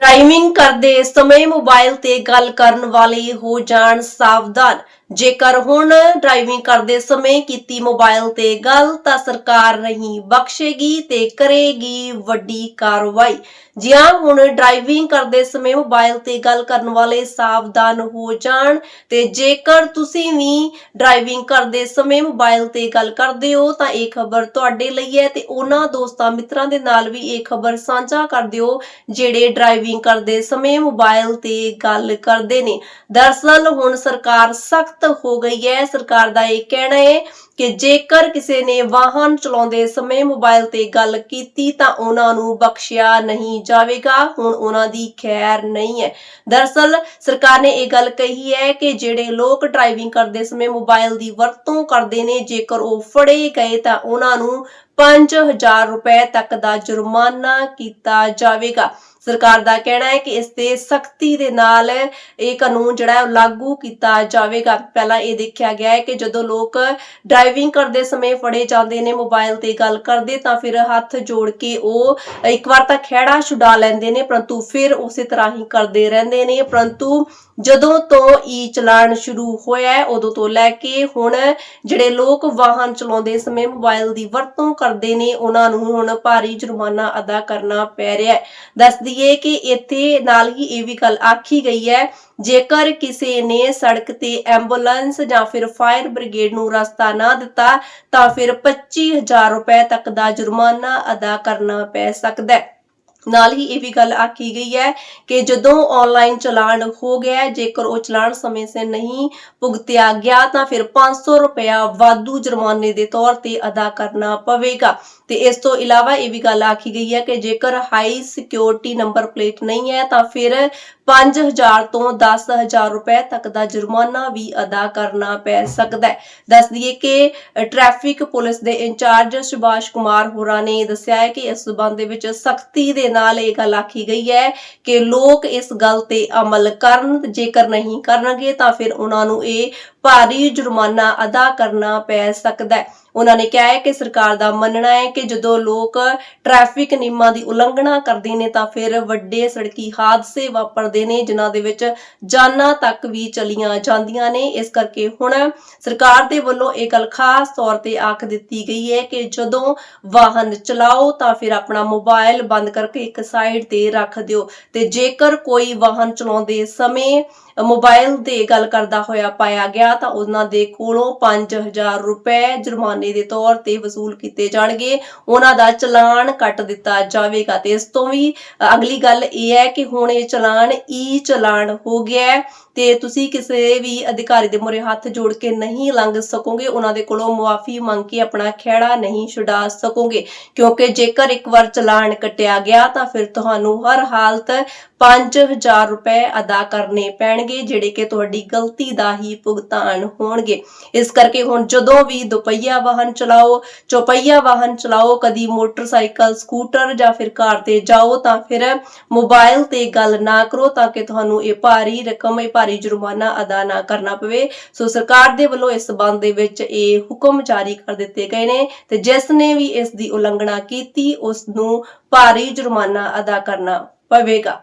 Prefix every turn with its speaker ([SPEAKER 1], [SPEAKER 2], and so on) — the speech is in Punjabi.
[SPEAKER 1] ਡਰਾਈਵਿੰਗ ਕਰਦੇ ਸਮੇਂ ਮੋਬਾਈਲ ਤੇ ਗੱਲ ਕਰਨ ਵਾਲੇ ਹੋ ਜਾਣ ਸਾਵਧਾਨ। ਜੇਕਰ ਹੁਣ ਡਰਾਈਵਿੰਗ ਕਰਦੇ ਸਮੇਂ ਕੀਤੀ ਮੋਬਾਈਲ ਤੇ ਗੱਲ ਤਾਂ ਸਰਕਾਰ ਨਹੀਂ ਬਖਸ਼ੇਗੀ ਤੇ ਕਰੇਗੀ ਵੱਡੀ ਕਾਰਵਾਈ। ਜੀ ਹੁਣ ਡਰਾਈਵਿੰਗ ਕਰਦੇ ਸਮੇਂ ਮੋਬਾਈਲ ਤੇ ਗੱਲ ਕਰਨ ਵਾਲੇ ਸਾਵਧਾਨ ਹੋ ਜਾਣ ਤੇ ਜੇਕਰ ਤੁਸੀਂ ਵੀ ਡਰਾਈਵਿੰਗ ਕਰਦੇ ਸਮੇਂ ਮੋਬਾਈਲ ਤੇ ਗੱਲ ਕਰਦੇ ਹੋ ਤਾਂ ਇਹ ਖਬਰ ਤੁਹਾਡੇ ਲਈ ਹੈ ਤੇ ਉਹਨਾਂ ਦੋਸਤਾਂ ਮਿੱਤਰਾਂ ਦੇ ਨਾਲ ਵੀ ਇਹ ਖਬਰ ਸਾਂਝਾ ਕਰ ਦਿਓ ਜਿਹੜੇ ਡਰਾਈਵਿੰਗ ਕਰਦੇ ਸਮੇਂ ਮੋਬਾਈਲ ਤੇ ਗੱਲ ਕਰਦੇ ਨੇ। ਦਰਅਸਲ ਹੁਣ ਸਰਕਾਰ ਸਖਤ ਹੋ ਗਈ ਹੈ। ਸਰਕਾਰ ਦਾ ਇਹ ਕਹਿਣਾ ਹੈ ਕਿ ਜੇਕਰ ਕਿਸੇ ਨੇ ਵਾਹਨ ਚਲਾਉਂਦੇ ਸਮੇਂ ਮੋਬਾਈਲ ਤੇ ਗੱਲ ਕੀਤੀ ਤਾਂ ਉਹਨਾਂ ਨੂੰ ਬਖਸ਼ਿਆ ਨਹੀਂ ਜਾਵੇਗਾ। ਹੁਣ ਉਹਨਾਂ ਦੀ ਖੈਰ ਨਹੀਂ ਹੈ। ਦਰਅਸਲ ਸਰਕਾਰ ਨੇ ਇਹ ਗੱਲ ਕਹੀ ਹੈ ਕਿ ਜਿਹੜੇ ਲੋਕ ਡਰਾਈਵਿੰਗ ਕਰਦੇ ਸਮੇਂ ਮੋਬਾਈਲ ਦੀ ਵਰਤੋਂ ਕਰਦੇ ਨੇ, ਜੇਕਰ ਉਹ ਫੜੇ ਗਏ ਤਾਂ ਉਹਨਾਂ ਨੂੰ 5000 ਰੁਪਏ ਤੱਕ ਦਾ ਜੁਰਮਾਨਾ ਕੀਤਾ ਜਾਵੇਗਾ। ਸਰਕਾਰ ਦਾ ਕਹਿਣਾ ਹੈ ਕਿ ਇਸ ਤੇ ਸਖਤੀ ਦੇ ਨਾਲ ਇਹ ਕਾਨੂੰਨ ਜਿਹੜਾ ਹੈ ਲਾਗੂ ਕੀਤਾ ਜਾਵੇਗਾ। ਪਹਿਲਾਂ ਇਹ ਦੇਖਿਆ ਗਿਆ ਹੈ ਕਿ ਜਦੋਂ ਲੋਕ ਡਰਾਈਵਿੰਗ ਕਰਦੇ ਸਮੇਂ ਫੜੇ ਜਾਂਦੇ ਨੇ ਮੋਬਾਈਲ ਤੇ ਗੱਲ ਕਰਦੇ, ਤਾਂ ਫਿਰ ਹੱਥ ਜੋੜ ਕੇ ਉਹ ਇੱਕ ਵਾਰ ਤਾਂ ਖਹਿੜਾ ਛੁਡਾ ਲੈਂਦੇ ਨੇ, ਪਰੰਤੂ ਫਿਰ ਉਸੇ ਤਰ੍ਹਾਂ ਹੀ ਕਰਦੇ ਰਹਿੰਦੇ ਨੇ, ਪਰੰਤੂ ਜਦੋਂ ਤੋਂ ਈ ਚਲਾਨ ਸ਼ੁਰੂ ਹੋਇਆ ਹੈ, ਉਦੋਂ ਤੋਂ ਲੈ ਕੇ ਹੁਣ ਜਿਹੜੇ ਲੋਕ ਵਾਹਨ ਚਲਾਉਂਦੇ ਸਮੇਂ ਮੋਬਾਈਲ ਦੀ ਵਰਤੋਂ ਕਰਦੇ ਨੇ, ਉਹਨਾਂ ਨੂੰ ਹੁਣ ਭਾਰੀ ਜੁਰਮਾਨਾ ਅਦਾ ਕਰਨਾ ਪੈ ਰਿਹਾ ਹੈ। ਦੱਸ ਦਈਏ ਕਿ ਇੱਥੇ ਨਾਲ ਹੀ ਇਹ ਵੀ ਗੱਲ ਆਖੀ ਗਈ ਹੈ, ਜੇਕਰ ਕਿਸੇ ਨੇ ਸੜਕ ਤੇ ਐਂਬੂਲੈਂਸ ਜਾਂ ਫਿਰ ਫਾਇਰ ਬ੍ਰਿਗੇਡ ਨੂੰ ਰਸਤਾ ਨਾ ਦਿੱਤਾ, ਤਾਂ ਫਿਰ 25000 ਰੁਪਏ ਤੱਕ ਦਾ ਜੁਰਮਾਨਾ ਅਦਾ ਕਰਨਾ ਪੈ ਸਕਦਾ ਹੈ। ਨਾਲ ਹੀ ਇਹ ਵੀ ਗੱਲ ਆਖੀ ਗਈ ਹੈ ਕਿ ਜਦੋਂ ਆਨਲਾਈਨ ਚਲਾਨ ਹੋ ਗਿਆ ਜੇਕਰ ਉਹ ਚਲਾਨ ਸਮੇਂ ਸਿਰ ਨਹੀਂ ਭੁਗਤਿਆ ਗਿਆ ਤਾਂ ਫਿਰ 500 ਰੁਪਇਆ ਵਾਧੂ ਜੁਰਮਾਨੇ ਦੇ ਤੌਰ ਤੇ ਅਦਾ ਕਰਨਾ ਪਵੇਗਾ। ਤੇ ਇਸ ਤੋਂ ਇਲਾਵਾ ਇਹ ਵੀ ਗੱਲ ਆਖੀ ਗਈ ਹੈ ਕਿ ਜੇਕਰ ਹਾਈ ਸਿਕਿਉਰਿਟੀ ਨੰਬਰ ਪਲੇਟ ਨਹੀਂ ਹੈ ਤਾਂ ਫਿਰ 5000 ਤੋਂ 10000 ਰੁਪਏ ਤੱਕ ਦਾ ਜੁਰਮਾਨਾ ਵੀ ਅਦਾ ਕਰਨਾ ਪੈ ਸਕਦਾ ਹੈ। ਦੱਸ ਦਈਏ ਕਿ ਟ੍ਰੈਫਿਕ ਪੁਲਿਸ ਦੇ ਇੰਚਾਰਜ ਸੁਭਾਸ਼ ਕੁਮਾਰ ਹੋਰਾਂ ਨੇ ਦੱਸਿਆ ਹੈ ਕਿ ਇਸ ਸਬੰਧ ਦੇ ਵਿੱਚ ਸਖਤੀ ਦੇ ਨਾਲ ਇਹ ਗੱਲ ਆਖੀ ਗਈ ਹੈ ਕਿ ਲੋਕ ਇਸ ਗੱਲ ਤੇ ਅਮਲ ਕਰਨ, ਜੇਕਰ ਨਹੀਂ ਕਰਨਗੇ ਤਾਂ ਫਿਰ ਉਹਨਾਂ ਨੂੰ ਇਹ ਭਾਰੀ ਜੁਰਮਾਨਾ ਅਦਾ ਕਰਨਾ ਪੈ ਸਕਦਾ ਹੈ। ਉਹਨਾਂ ਨੇ ਕਿਹਾ ਹੈ ਕਿ ਸਰਕਾਰ ਦਾ ਮੰਨਣਾ ਹੈ ਕਿ ਜਦੋਂ ਲੋਕ ਟ੍ਰੈਫਿਕ ਨਿਯਮਾਂ ਦੀ ਉਲੰਘਣਾ ਕਰਦੇ ਨੇ ਤਾਂ ਫਿਰ ਵੱਡੇ ਸੜਕੀ ਹਾਦਸੇ ਵਾਪਰਦੇ ਨੇ, ਜਿਨ੍ਹਾਂ ਦੇ ਵਿੱਚ ਜਾਨਾਂ ਤੱਕ ਵੀ ਚਲੀਆਂ ਜਾਂਦੀਆਂ ਨੇ। ਇਸ ਕਰਕੇ ਹੁਣ ਸਰਕਾਰ ਦੇ ਵੱਲੋਂ ਇਹ ਗੱਲ ਖਾਸ ਤੌਰ ਤੇ ਆਖ ਦਿੱਤੀ ਗਈ ਹੈ ਕਿ ਜਦੋਂ ਵਾਹਨ ਚਲਾਓ ਤਾਂ ਫਿਰ ਆਪਣਾ ਮੋਬਾਈਲ ਬੰਦ ਕਰਕੇ ਇੱਕ ਸਾਈਡ ਤੇ ਰੱਖ ਦਿਓ ਤੇ ਜੇਕਰ ਕੋਈ ਵਾਹਨ ਚਲਾਉਂਦੇ ਸਮੇਂ ਮੋਬਾਈਲ ਤੇ ਗੱਲ ਕਰਦਾ ਹੋਇਆ ਪਾਇਆ ਗਿਆ ਤਾਂ ਉਹਨਾਂ ਦੇ ਕੋਲੋਂ 5000 ਰੁਪਏ ਜੁਰਮਾਨੇ ਦੇ ਤੌਰ ਤੇ ਵਸੂਲ ਕੀਤੇ ਜਾਣਗੇ। ਉਹਨਾਂ ਦਾ ਚਲਾਨ ਕੱਟ ਦਿੱਤਾ ਜਾਵੇਗਾ ਤੇ ਇਸ ਤੋਂ ਵੀ ਅਗਲੀ ਗੱਲ ਇਹ ਹੈ ਕਿ ਹੁਣ ਇਹ ਚਲਾਨ ਈ ਚਲਾਨ ਹੋ ਗਿਆ ਤੇ ਤੁਸੀਂ ਕਿਸੇ ਵੀ ਅਧਿਕਾਰੀ ਦੇ ਮੂਹਰੇ ਹੱਥ ਜੋੜ ਕੇ ਨਹੀਂ ਲੰਘ ਸਕੋਗੇ। ਉਹਨਾਂ ਦੇ ਕੋਲੋਂ ਮੁਆਫੀ ਮੰਗ ਕੇ ਆਪਣਾ ਖਹਿੜਾ ਨਹੀਂ ਛੁਡਾ ਸਕੋਗੇ। ਕਿਉਂਕਿ ਜੇਕਰ ਇੱਕ ਵਾਰ ਚਲਾਨ ਕੱਟਿਆ ਗਿਆ ਤਾਂ ਫਿਰ ਤੁਹਾਨੂੰ ਹਰ ਹਾਲਤ 5000 ਰੁਪਏ ਅਦਾ ਕਰਨੇ ਪੈਣਗੇ। ਜਿਹੜੇ ਕਿ ਤੁਹਾਡੀ ਗਲਤੀ ਦਾ ਹੀ ਭੁਗਤਾਨ ਹੋਣਗੇ। ਇਸ ਕਰਕੇ ਹੁਣ ਜਦੋਂ ਵੀ ਦੁਪਹੀਆ ਵਾਹਨ ਚਲਾਓ, ਚੌਪਹੀਆ ਵਾਹਨ ਚਲਾਓ, ਕਦੀ ਮੋਟਰਸਾਈਕਲ, ਸਕੂਟਰ ਜਾਂ ਫਿਰ ਕਾਰ ਤੇ ਜਾਓ, ਤਾਂ ਫਿਰ ਮੋਬਾਈਲ ਤੇ ਗੱਲ ਨਾ ਕਰੋ, ਤਾਂ ਕਿ ਤੁਹਾਨੂੰ ਇਹ ਭਾਰੀ ਰਕਮ, ਇਹ ਭਾਰੀ ਜੁਰਮਾਨਾ ਅਦਾ ਨਾ ਕਰਨਾ ਪਵੇ। ਸੋ ਸਰਕਾਰ ਦੇ ਵੱਲੋਂ ਇਸ ਸੰਬੰਧ ਦੇ ਵਿੱਚ ਇਹ ਹੁਕਮ ਜਾਰੀ ਕਰ ਦਿੱਤੇ ਗਏ ਨੇ ਤੇ ਜਿਸ ਨੇ ਵੀ ਇਸ ਦੀ ਉਲੰਘਣਾ ਕੀਤੀ, ਉਸ ਨੂੰ ਭਾਰੀ ਜੁਰਮਾਨਾ ਅਦਾ ਕਰਨਾ ਪਵੇਗਾ।